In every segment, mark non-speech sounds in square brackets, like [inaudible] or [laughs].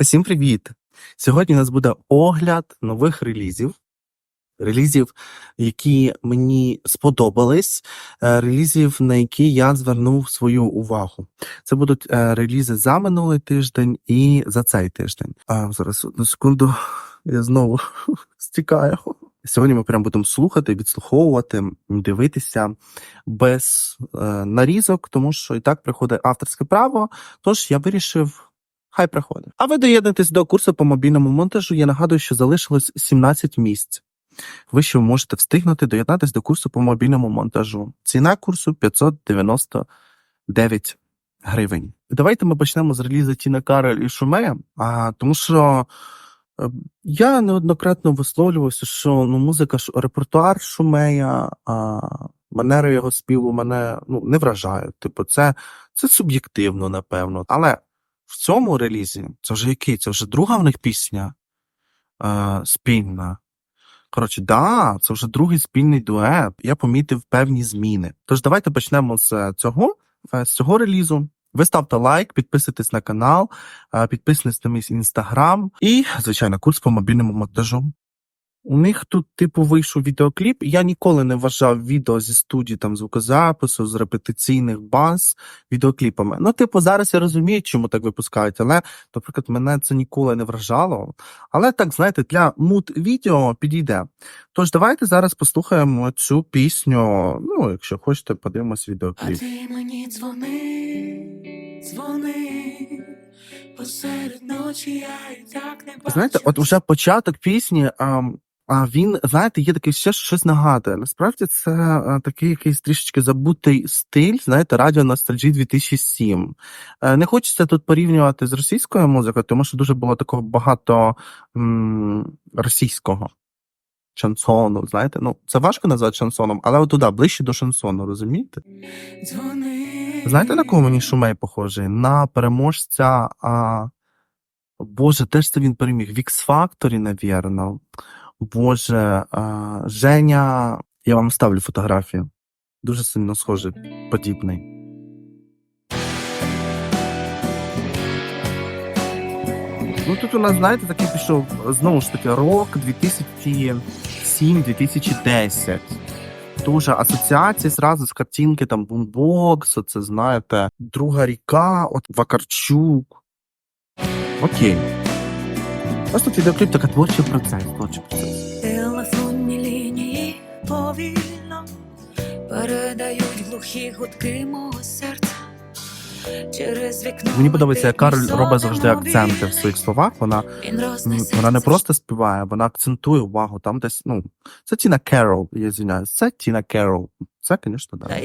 Усім привіт! Сьогодні у нас буде огляд нових релізів. Релізів, які мені сподобались, е, релізів, на які я звернув свою увагу. Це будуть е, релізи за минулий тиждень і за цей тиждень. А зараз одну секунду, я знову [laughs] стікаю. Сьогодні ми прямо будемо слухати, відслуховувати, дивитися без е, нарізок, тому що і так приходить авторське право. Тож я вирішив. Хай приходить. А ви доєднуєтесь до курсу по мобільному монтажу. Я нагадую, що залишилось 17 місць. Ви ще можете встигнути доєднатися до курсу по мобільному монтажу. Ціна курсу 599 гривень. Давайте ми почнемо з релізу Тіна Карель і Шумея, а, тому що е, я неоднократно висловлювався, що ну, музика, репертуар Шумея, а, манери його співу мене ну, не вражають. Типу, це, це суб'єктивно, напевно. Але в цьому релізі це вже який? Це вже друга в них пісня е, спільна. Коротше, да, це вже другий спільний дует. Я помітив певні зміни. Тож давайте почнемо з цього, е, з цього релізу. Ви ставте лайк, підписуйтесь на канал, е, підписуйтесь на мій інстаграм і, звичайно, курс по мобільному монтажу. У них тут, типу, вийшов відеокліп. Я ніколи не вважав відео зі студії там звукозапису, з репетиційних баз відеокліпами. Ну, типу, зараз я розумію, чому так випускають, але, наприклад, мене це ніколи не вражало. Але так, знаєте, для мут відео підійде. Тож давайте зараз послухаємо цю пісню. Ну, якщо хочете, подивимось А відеокліп. ти мені дзвони, дзвони, посеред ночі я і так не бачу. Знаєте, от уже початок пісні. А, а він, знаєте, є такий ще щось нагадує. Насправді це а, такий якийсь трішечки забутий стиль, знаєте, радіо Ностальджі 2007. Е, Не хочеться тут порівнювати з російською музикою, тому що дуже було такого багато м, російського шансону. Знаєте, ну це важко назвати шансоном, але от туди, ближче до шансону, розумієте? Знаєте, на кого мені Шумей похожий? На переможця. А... Боже, теж це він переміг. В X-Factor, навірно. Боже. Женя. Я вам ставлю фотографію. Дуже сильно схожий, подібний. Ну тут у нас, знаєте, такий пішов знову ж таки рок 2007-2010. Дуже асоціації зразу з картинки там бумбокс, це знаєте, друга ріка, от Вакарчук. Окей. Тут відеокліп така творчий процес, творчий процес. Телефонні лінії повільно передають глухі гудки мого серця. Через вікно Мені подобається, як Кароль робить завжди акценти в своїх словах. Вона, вона не просто співає, вона акцентує увагу. Там десь, ну, це Тіна Керол, я звиняюсь. Це Тіна Керол. Це, звісно, да.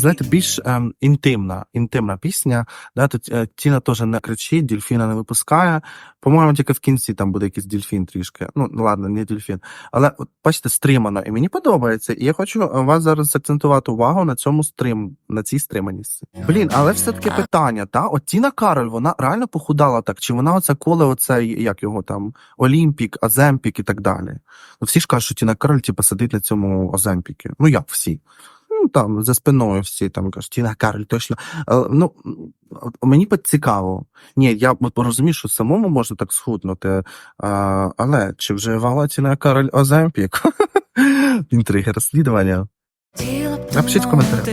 Така, знаєте, більш ем, інтимна, інтимна пісня. Да, тут е, Тіна теж не кричить, дельфіна не випускає. По-моєму, тільки в кінці там буде якийсь дельфін трішки. Ну, ну ладно, не дельфін. Але от бачите, стримано, і мені подобається. І я хочу е, вас зараз акцентувати увагу на цьому стрим, на цій стриманості. Блін, але все таки питання, та? От Тіна Кароль, вона реально похудала так? Чи вона оце коле, оце, як його там, Олімпік, Аземпік і так далі? Ну, всі ж кажуть, що Тіна Кароль, типу, сидить на цьому Оземпікі. Ну як всі? Ну там за спиною всі там кажуть, Тіна Карль, точно. Е, Ну мені цікаво. Ні, я розумію, що самому можна так схуднути, а, але чи вже вала Тіна Кароль Оземпік? [laughs] Інтриги розслідування. Напишіть в коментарях.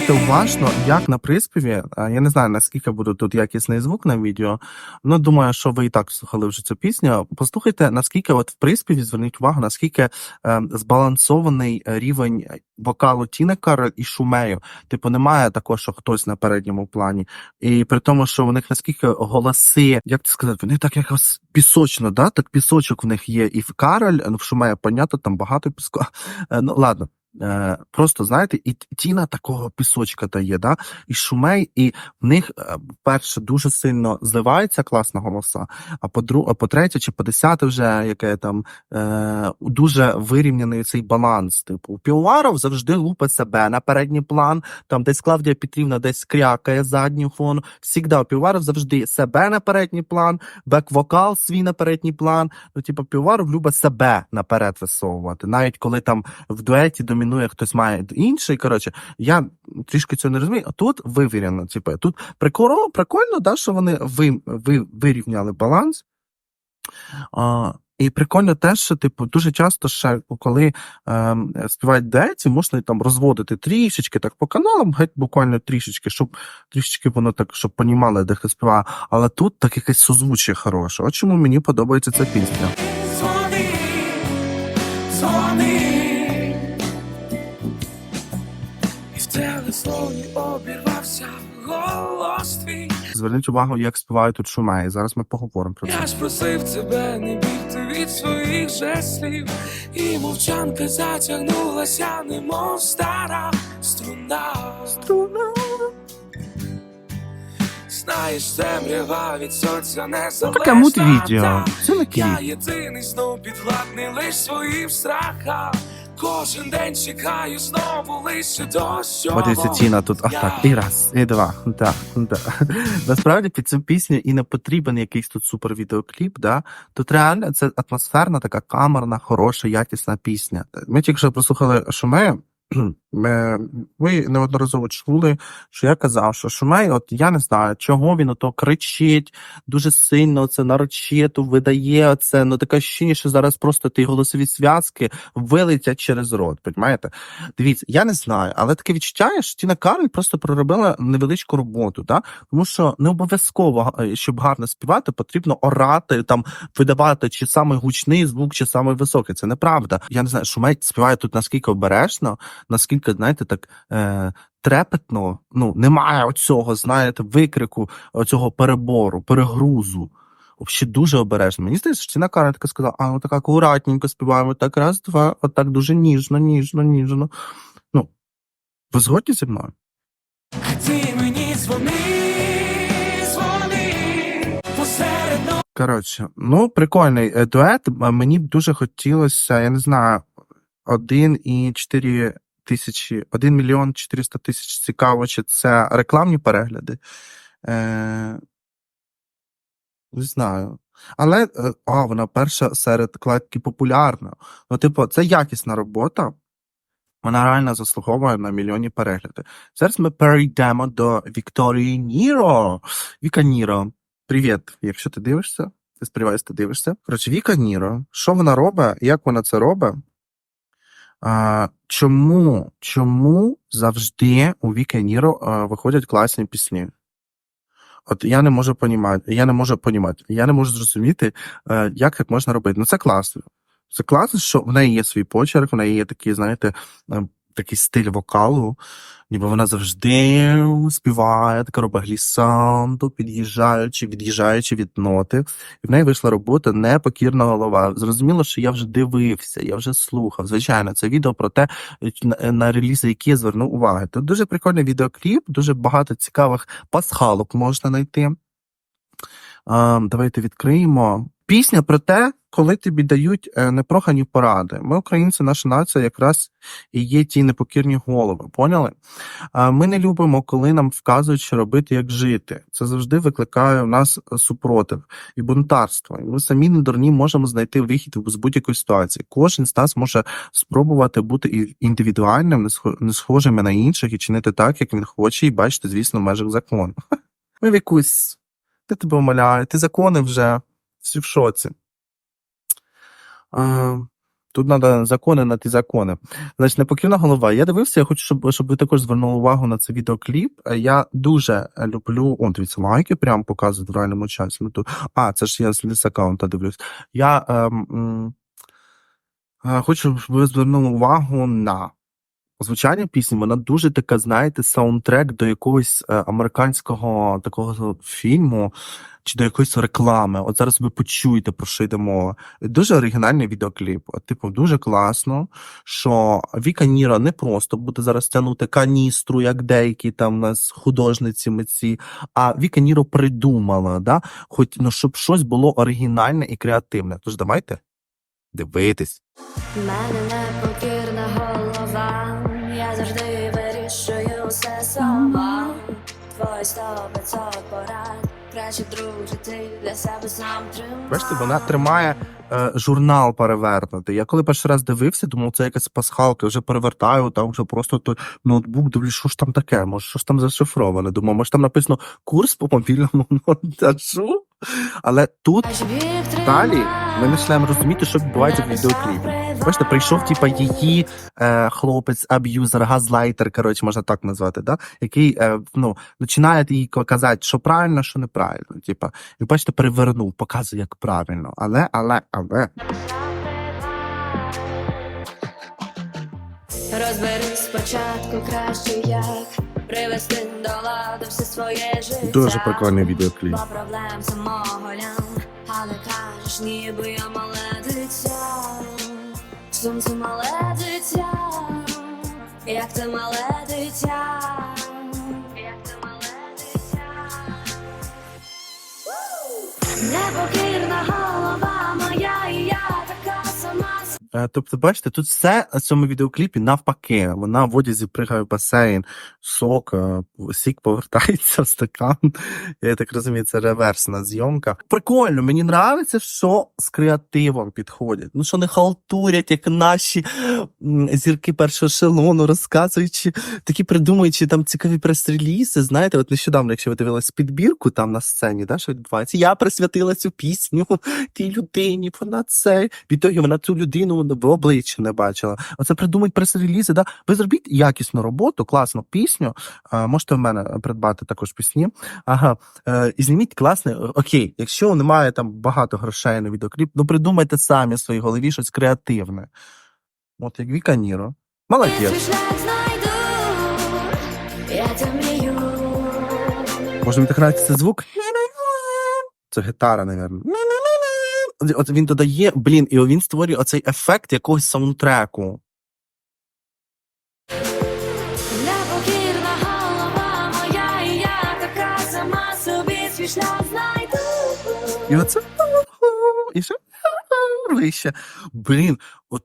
Сни. Уважно, як на приспіві. Я не знаю, наскільки буде тут якісний звук на відео. Ну, думаю, що ви і так слухали вже цю пісню. Послухайте, наскільки от в приспіві зверніть увагу, наскільки е, збалансований рівень вокалу Тіни Кароль і Шумею. Типу, немає такого, що хтось на передньому плані. І при тому, що у них наскільки голоси, як це сказати, вони так якось пісочно, да? так пісочок в них є. І в Кароль, ну в Шумея, понятно, там багато піску. [laughs] Ну ладно. Е, просто знаєте, і Тіна такого пісочка дає, да? і шумей, і в них е, перше дуже сильно зливається класна голоса, а по друге, по третє чи по десяте вже яке там е, дуже вирівняний цей баланс. Типу, Півоваров завжди лупить себе на передній план, там десь Клавдія Петрівна десь крякає задній фон. Всігда Півоваров завжди себе на передній план, бек-вокал свій на передній план. Ну, типу, Півоваров любить себе наперед висовувати. Навіть коли там в дуеті домінує хтось має інший. Коротше, я трішки цього не розумію. А тут вивірено. Типу, тут прикольно, прикольно, да, що вони ви, ви, вирівняли баланс. А, і прикольно те, що типу дуже часто ще коли е, співають дуеті, можна там розводити трішечки так по каналам, геть буквально трішечки, щоб трішечки воно так, щоб понімали, де хто співає. Але тут так якесь созвучие хороше. От чому мені подобається ця пісня. В обірвався голос твій. Зверніть увагу, як співають тут шумеї. Зараз ми поговоримо про це. Я ж просив тебе не бігти від своїх же слів, і мовчанка затягнулася, немов стара струна. Знаєш, темрява від сонця не Ну, таке мут відео. Це не Я єдиний знов підвладний лиш своїм страхам. Кожен день чекаю знову лише дощового Подивіться, ціна тут. А так, і раз, і два. Да, да. [laughs] Насправді під цю пісню і не потрібен якийсь тут супер відеокліп. Да? Тут реально це атмосферна, така камерна, хороша, якісна пісня. Ми тільки що прослухали Шумея. Ви неодноразово чули, що я казав, що Шумей, от я не знаю, чого він ото кричить дуже сильно, це нарочито видає це. Ну таке ощущення, що зараз просто ті голосові зв'язки вилетять через рот. Понімаєте? Дивіться, я не знаю, але таке відчуття, що Тіна Кароль просто проробила невеличку роботу, да? тому що не обов'язково, е, щоб гарно співати, потрібно орати, там видавати чи самий гучний звук, чи самий високий. Це неправда. Я не знаю, Шумей співає тут наскільки обережно, наскільки, знаєте, так. Е- Трепетно, ну немає оцього, знаєте, викрику, оцього перебору, перегрузу. Взагалі дуже обережно. Мені здається, що Тіна Кароль така сказала, а ну так акуратненько співаємо, так раз, два, отак дуже ніжно, ніжно, ніжно. Ну, ви згодні зі мною? Ти мені дзвони, дзвони посеред ночі. Коротше, ну прикольний е, дует. Мені б дуже хотілося, я не знаю, 1,4 тисячі, 1 мільйон 400 тисяч цікаво, чи це рекламні перегляди. Е, не знаю. Але е, а, вона перша серед кладки популярна. Ну, типу, це якісна робота. Вона реально заслуговує на мільйонні перегляди. Зараз ми перейдемо до Вікторії Ніро. Віка Ніро, привіт, якщо ти дивишся. Я сподіваюся, ти дивишся. Коротше, Віка Ніро, що вона робить, як вона це робить? А, чому, чому завжди у Вікеніро виходять класні пісні? От я не можу понімати, я не можу понімати, я не можу зрозуміти, е, як так можна робити. Ну це класно. Це класно, що в неї є свій почерк, в неї є такі, знаєте, е, такий стиль вокалу, ніби вона завжди співає, така робить глісанту, під'їжджаючи, від'їжджаючи від ноти. І в неї вийшла робота непокірна голова. Зрозуміло, що я вже дивився, я вже слухав. Звичайно, це відео про те, на, релізи, які я звернув увагу. Тут дуже прикольний відеокліп, дуже багато цікавих пасхалок можна знайти. Давайте відкриємо. Пісня про те, коли тобі дають е, непрохані поради. Ми, українці, наша нація, якраз і є ті непокірні голови. Поняли? Ми не любимо, коли нам вказують, що робити, як жити. Це завжди викликає в нас супротив і бунтарство. Ми самі не дурні можемо знайти вихід з будь-якої ситуації. Кожен з нас може спробувати бути індивідуальним, не схо- не схожими на інших і чинити так, як він хоче, і бачити, звісно, в межах закону. [laughs] Ми в якусь. Я тебе умоляю, ти закони вже всі в шоці. А, тут треба закони на ті закони. Значить, непокірна голова. Я дивився, я хочу, щоб, щоб ви також звернули увагу на цей відеокліп. Е, Я дуже люблю. О, дивіться, лайки прямо показують в реальному часі. Ну. А, це ж я з аккаунта дивлюсь. Я ем, м, е, хочу, щоб ви звернули увагу на звучання пісні, вона дуже така, знаєте, саундтрек до якогось е, американського такого фільму чи до якоїсь реклами. От зараз ви почуєте, про що йде мова. Дуже оригінальний відеокліп. Типу, дуже класно, що Віка Ніра не просто буде зараз тягнути каністру, як деякі там у нас художниці митці, а Віка Ніро придумала, да? хоч ну, щоб щось було оригінальне і креативне. Тож давайте дивитись. Мене непокірна сама. Твої сто порад, краще друже, ти для себе сам тримай. Бачите, вона тримає е, журнал перевернутий. Я коли перший раз дивився, думав, це якась пасхалка, вже перевертаю, там вже просто той ноутбук, дивлюсь, що ж там таке, може, що ж там зашифроване. Думаю, може там написано курс по мобільному монтажу. Але тут далі ми починаємо розуміти, що відбувається в відеокліпі. Бачите, прийшов типа її е, хлопець, аб'юзер, газлайтер, коротше, можна так назвати, да? який е, ну, починає їй казати, що правильно, що неправильно. Типа, і бачите, перевернув, показує, як правильно. Але, але, але. Розберись спочатку краще, як привести до ладу все своє життя. Дуже прикольний відеокліп. Проблем самого лям, але кажеш, ніби я мале дитя. Сонце мале дитя, як ти мале дитя, як ти мале дитя. Непокірна голова Тобто, бачите, тут все в цьому відеокліпі навпаки. Вона в одязі пригає в басейн, сок, е, сік повертається в стакан. Я так розумію, це реверсна зйомка. Прикольно, мені подобається, що з креативом підходять. Ну що не халтурять, як наші зірки першого ешелону, розказуючи, такі придумуючи там цікаві прес-релізи. Знаєте, от нещодавно, якщо ви дивились підбірку там на сцені, да, що відбувається, я присвятила цю пісню тій людині, вона це. Відтоді вона цю людину в обличчя не бачила. Оце придумать прес-релізи. Да? Ви зробіть якісну роботу, класну пісню. А, можете в мене придбати також пісні. Ага, е, і зніміть класне. Окей, якщо немає там багато грошей на відеокліп, ну придумайте самі в своїй голові щось креативне. От як Віка Ніро. Молодець. Може, мені так нравиться цей звук? Це гітара, напевно. От він додає, блін, і він створює оцей ефект якогось саундтреку. Непокірна голова моя, і я така сама собі свій знайду. І оце і ще вище. Блін, от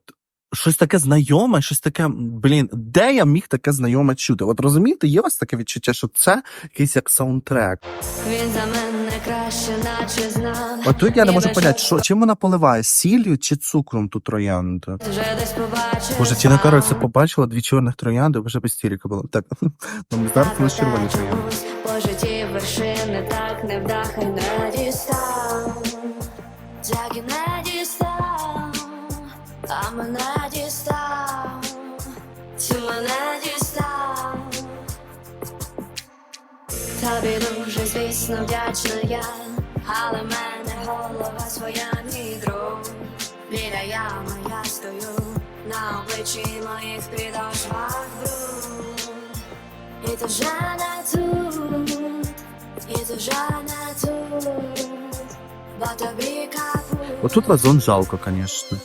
щось таке знайоме, щось таке, блін, де я міг таке знайоме чути? От розумієте, є у вас таке відчуття, що це якийсь як саундтрек. Він за мене. От тут я не можу поняти, що- чим вона поливає, сіллю чи цукром ту троянду? Вже десь побачив. Боже, Тіна Кароль це побачила дві чорних троянди, вже без істерика була. Так, [laughs] ну, зараз у червоні троянди. По житті вершини так не вдахай Тобі дуже, звісно, вдячна я, але мене голова своя, мій друг. Біля ями я стою, на обличчі моїх підошвах бруд. І ти вже не тут, і ти вже не тут, бо тобі капут. Отут вазон жалко, звісно.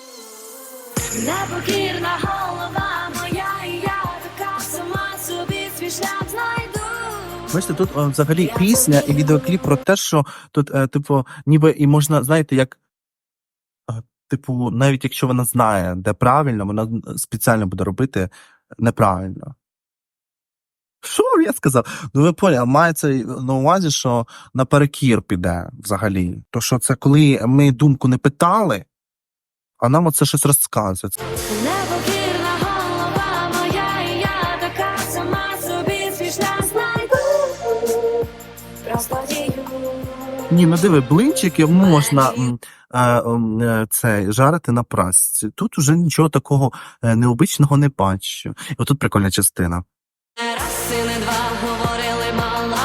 Непокірна голова Бачите, тут е, взагалі пісня і відеокліп про те, що тут, е, типу, ніби і можна, знаєте, як. е, Типу, навіть якщо вона знає, де правильно, вона спеціально буде робити неправильно. Що я сказав? Ну ви поняли, мається на увазі, що наперекір піде взагалі. То що це коли ми думку не питали, а нам оце щось розказує. Ні, ну диви, блинчики можна м, е, м, е, це, жарити на прасці. Тут уже нічого такого е, необичного не бачу. І отут прикольна частина. Не не два говорили мала,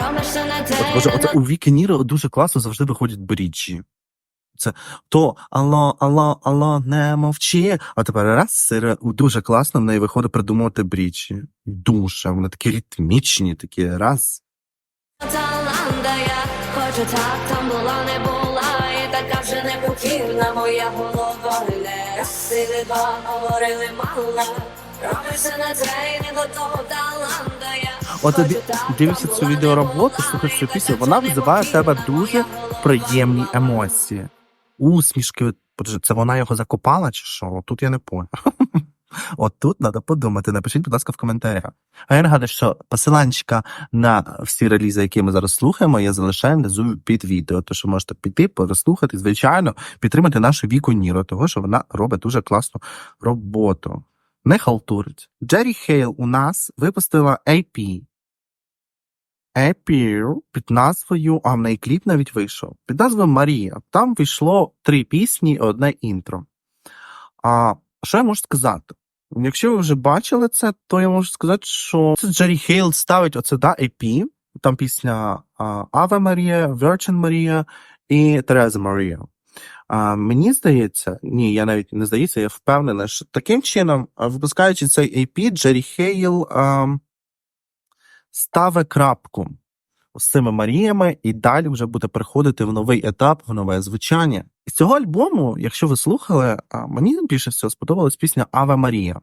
робиш все не. От, боже, оце у Віки Ніро дуже класно завжди виходять бріджі. Це то алло, алло, алло, не мовчи. А тепер раз сире дуже класно в неї виходить придумувати брічі. Дуже. Вони такі ритмічні, такі раз. Таланда я хочу так, там була, не була, і така вже непокірна моя голова не і два говорили мало. Робишся на це не до того я От хочу дивишся цю відеороботу, слухаєш цю пісню, вона визиває в тебе дуже приємні емоції. Усмішки. Це вона його закопала, чи що? Тут я не понял. [laughs] От тут треба подумати. Напишіть, будь ласка, в коментарях. А я нагадую, що посиланчика на всі релізи, які ми зараз слухаємо, я залишаю внизу під відео. Тож ви можете піти, переслухати, звичайно, підтримати нашу віку Ніро, того що вона робить дуже класну роботу. Не халтурить. Джері Хейл у нас випустила AP. EP під назвою, а в неї кліп навіть вийшов. Під назвою Марія. Там вийшло три пісні і одне інтро. А що я можу сказати? Якщо ви вже бачили це, то я можу сказати, що це Джері Хейл ставить оце да, EP. Там пісня а, Аве Марія, Virgin Марія і Тереза Марія. А, мені здається, ні, я навіть не здається, я впевнений, що таким чином, випускаючи цей EP, Джері Хейл а, ставить крапку з цими Маріями і далі вже буде переходити в новий етап, в нове звучання. З цього альбому, якщо ви слухали, мені більше всього сподобалась пісня Аве Марія.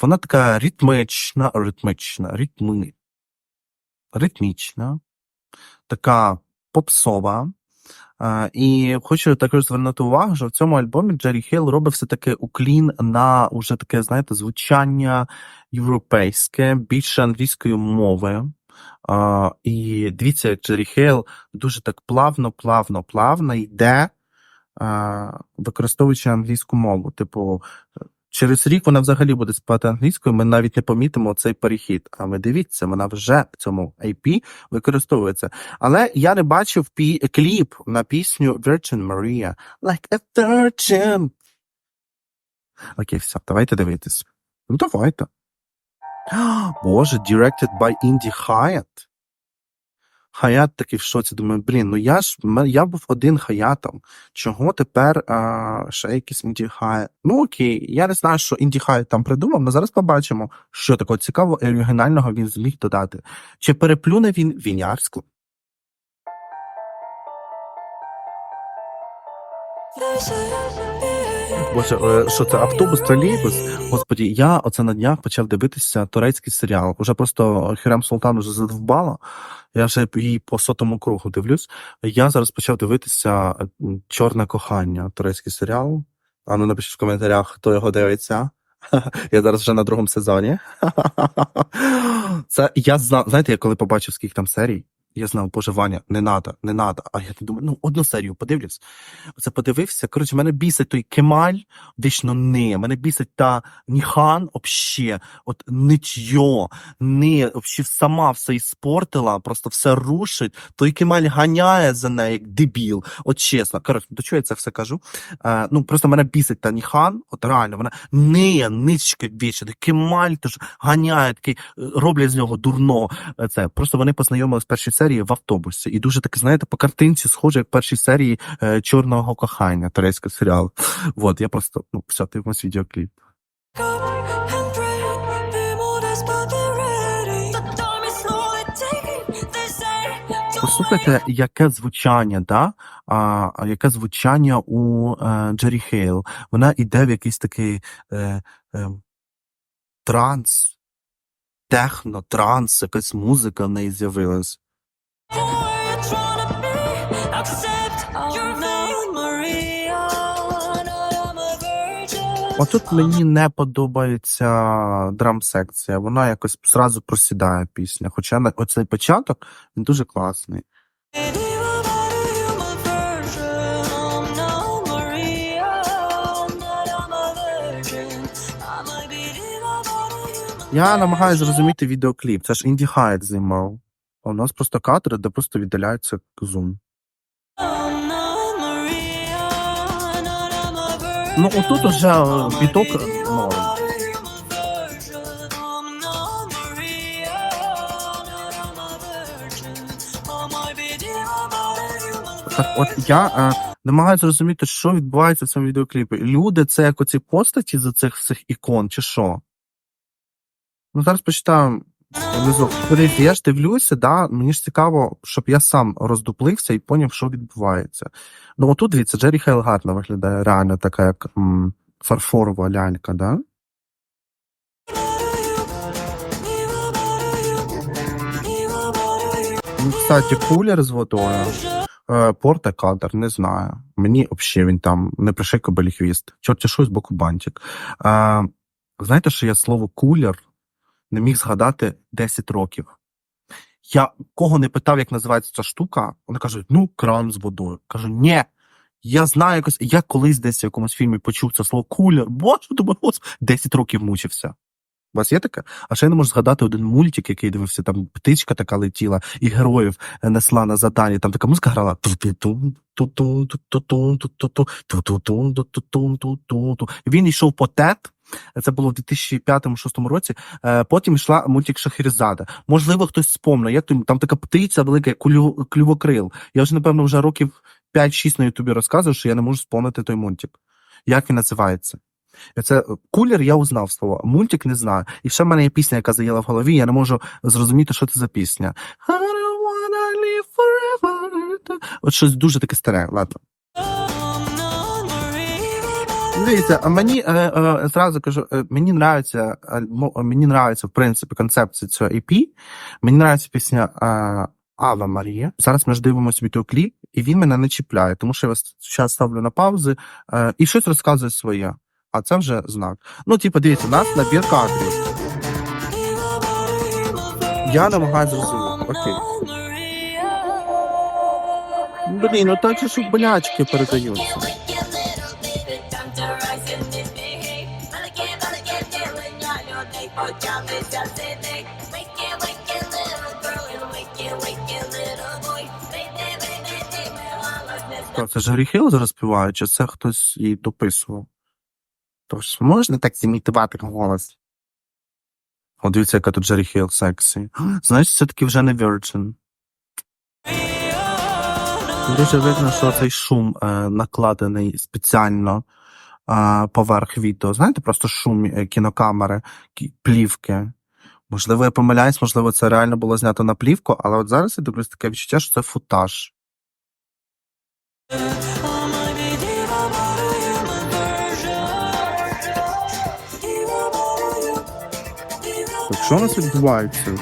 Вона така ритмична, ритмична, ритми, ритмічна, така попсова. І хочу також звернути увагу, що в цьому альбомі Джері Хейл робить все-таки уклін на уже таке, знаєте, звучання європейське, більше англійської мови. І дивіться, Джері Хейл дуже так плавно, плавно, плавно йде, використовуючи англійську мову. Типу, через рік вона взагалі буде спати англійською, ми навіть не помітимо цей перехід. А ви дивіться, вона вже в цьому IP використовується. Але я не бачив пі- кліп на пісню Virgin Maria. Like a virgin. Окей, все, давайте дивитись. Ну, давайте. [gasps] Боже, directed by Indy Hyatt. Хаят такий в шоці. Думаю, блін, ну я ж я був один хаятом. Чого тепер а, ще якийсь Інді Хаят? Ну окей, я не знаю, що Інді Хаят там придумав, але зараз побачимо, що такого цікавого і оригінального він зміг додати. Чи переплюне він вінярську? Боже, е, що це автобус, тролейбус? Господі, я оце на днях почав дивитися турецький серіал. Уже просто Хюрем Султан вже задовбала. Я вже її по сотому кругу дивлюсь. Я зараз почав дивитися Чорне кохання, турецький серіал. А ну напишіть в коментарях, хто його дивиться. [laughs] Я зараз вже на другому сезоні. [laughs] Це я знав, знаєте, я коли побачив, скільки там серій, я знав, боже, Ваня, не надо, не надо. А я думаю, ну одну серію подивлюсь. Оце подивився. Коротше, мене бісить той Кемаль, вічно не. Мене бісить та Ніхан, обще, от ничьо, не, вообще сама все іспортила, просто все рушить. Той Кемаль ганяє за нею, як дебіл. От чесно, коротше, до чого я це все кажу? Е, ну, просто мене бісить та Ніхан, от реально, вона не, нички вічно, Кемаль теж ганяє, такий, е, роблять з нього дурно. Е, Це просто вони познайомилися в першій серії в автобусі. І дуже таки, знаєте, по картинці схоже, як в першій серії е, чорного кохання, турецький серіал. Вот, я просто, ну, все, дивимось відеокліп. Послухайте, яке звучання, да? а яке звучання у е, Джері Хейл. Вона йде в якийсь такий е, е, транс, техно, транс, якась музика в неї з'явилась. Отут мені не подобається драм-секція, вона якось зразу просідає пісня. Хоча на оцей початок він дуже класний. Я намагаюся зрозуміти відеокліп. Це ж Інді Хайт знімав. А у нас просто кадри, де просто віддаляється зум. Ну, отут уже біток. Так, от я е, намагаюся зрозуміти, що відбувається в цьому відеокліпі. Люди це як оці постаті з цих всіх ікон, чи що? Ну, зараз почитаю внизу. Подивіться, я ж дивлюся, да, мені ж цікаво, щоб я сам роздуплився і поняв, що відбувається. Ну, отут, дивіться, Джері Хейл виглядає, реально така, як м, фарфорова лялька, да? Ну, кстати, кулер з водою. Е, Порте кадр, не знаю. Мені взагалі він там не приший кобилі хвіст. Чорті щось боку бантик. Е, знаєте, що я слово кулер не міг згадати 10 років. Я кого не питав, як називається ця штука, вони кажуть, ну, кран з водою. Кажу, ні. Я знаю якось, я колись десь в якомусь фільмі почув це слово кулер. Боже, думаю, ось 10 років мучився. У вас є таке? А ще я не можу згадати один мультик, який дивився, там птичка така летіла, і героїв е, несла на задання. Там така музика грала. Він йшов по тет. Це було в 2005-2006 році. Е, Потім йшла мультик Шахерезада. Можливо, хтось спомне, там, там така птиця велика, клювокрил. Я вже, напевно, вже років 5-6 на Ютубі розказував, що я не можу спомнити той мультик. Як він називається? Це кулер, я узнав слово. Мультик не знаю. І ще в мене є пісня, яка заїла в голові, я не можу зрозуміти, що це за пісня. I don't wanna live forever. От щось дуже таке старе, ладно. Дивіться, а мені е, е, зразу кажу, е, мені нравиться, альбо- мені нравиться, в принципі, концепція цього EP. Мені нравиться пісня е, Ава Марія. Зараз ми ж дивимося відеокліп, і він мене не чіпляє, тому що я вас зараз ставлю на паузи е, і щось розказує своє. А це вже знак. Ну, типу, дивіться, у нас набір кадрів. Я намагаюся зрозуміти. Окей. Блін, ну так же ж болячки передаються. Це ж Гріхіл зараз співає, чи це хтось їй дописував? Тож можна так зімітувати голос? О, дивіться, яка тут Джері Хейл сексі. Знаєш, це таки вже не Virgin. Дуже видно, що цей шум е, накладений спеціально е, поверх відео. Знаєте, просто шум е, кінокамери, кі- плівки. Можливо, я помиляюсь, можливо, це реально було знято на плівку, але от зараз я дивлюсь таке відчуття, що це футаж. Що у нас відбувається?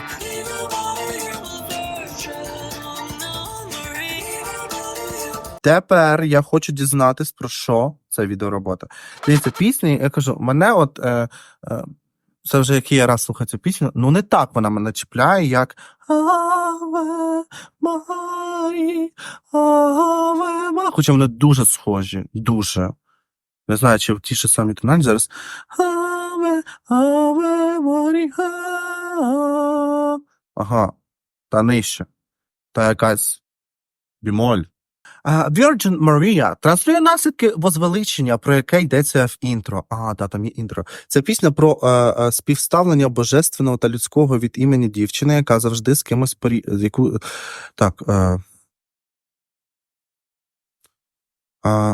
Тепер я хочу дізнатись про що це відеоробота. Дивіться, пісні, я кажу, мене от е, е, це вже який я раз слухаю цю пісню, ну не так вона мене чіпляє, як Аве Марі, Аве Марі. Хоча вони дуже схожі, дуже. Не знаю, чи в ті ж самі тональні зараз. Аве, Аве Марі, а. Ага, та нижче. Та якась бімоль. А, Virgin Maria транслює наслідки возвеличення, про яке йдеться в інтро. А, да, там є інтро. Це пісня про е, е, співставлення божественного та людського від імені дівчини, яка завжди з кимось порі... яку так. Е... А,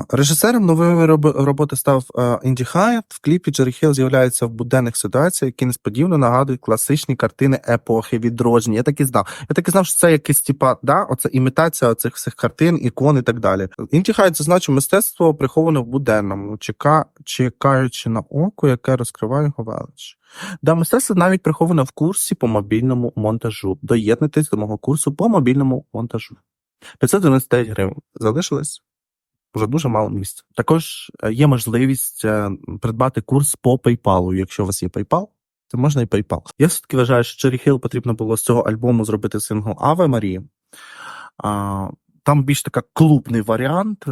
Режисером нової роб- роботи став Інді Хайт. В кліпі Джері Хейл з'являється в буденних ситуаціях, які несподівано нагадують класичні картини епохи відродження. Я так і знав. Я так і знав, що це якийсь типа, да, оце імітація оцих всіх картин, ікон і так далі. Інді Хайт зазначив мистецтво приховане в буденному, чека, чекаючи на око, яке розкриває його велич. Да, мистецтво навіть приховане в курсі по мобільному монтажу. Доєднуйтесь до мого курсу по мобільному монтажу. 599 гривень. Залишилось вже дуже мало місця. Також е, є можливість е, придбати курс по PayPal. Якщо у вас є PayPal, то можна і PayPal. Я все-таки вважаю, що Джері Хіл потрібно було з цього альбому зробити сингл Аве Марії. Там більш така клубний варіант.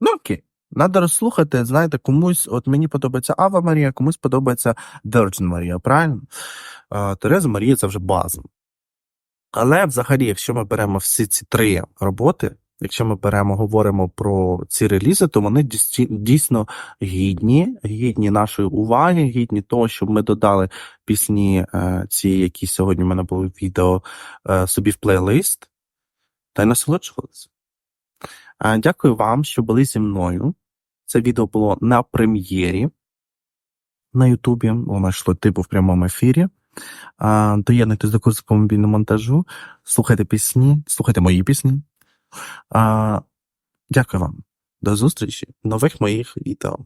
Ну окей. Надо розслухати, знаєте, комусь, от мені подобається Ава Марія, комусь подобається Virgin Марія, правильно? Тереза Марія це вже база. Але взагалі, якщо ми беремо всі ці три роботи, якщо ми беремо, говоримо про ці релізи, то вони дійсно гідні, гідні нашої уваги, гідні того, щоб ми додали пісні, е, ці, які сьогодні в мене були відео, е, собі в плейлист, та й насолоджувалися. Дякую вам, що були зі мною. Це відео було на прем'єрі на Ютубі. Воно йшло типу в прямому ефірі. Доєднуйтесь до курсу по мобільному монтажу, слухайте пісні, слухайте мої пісні. А, Дякую вам. До зустрічі в нових моїх відео.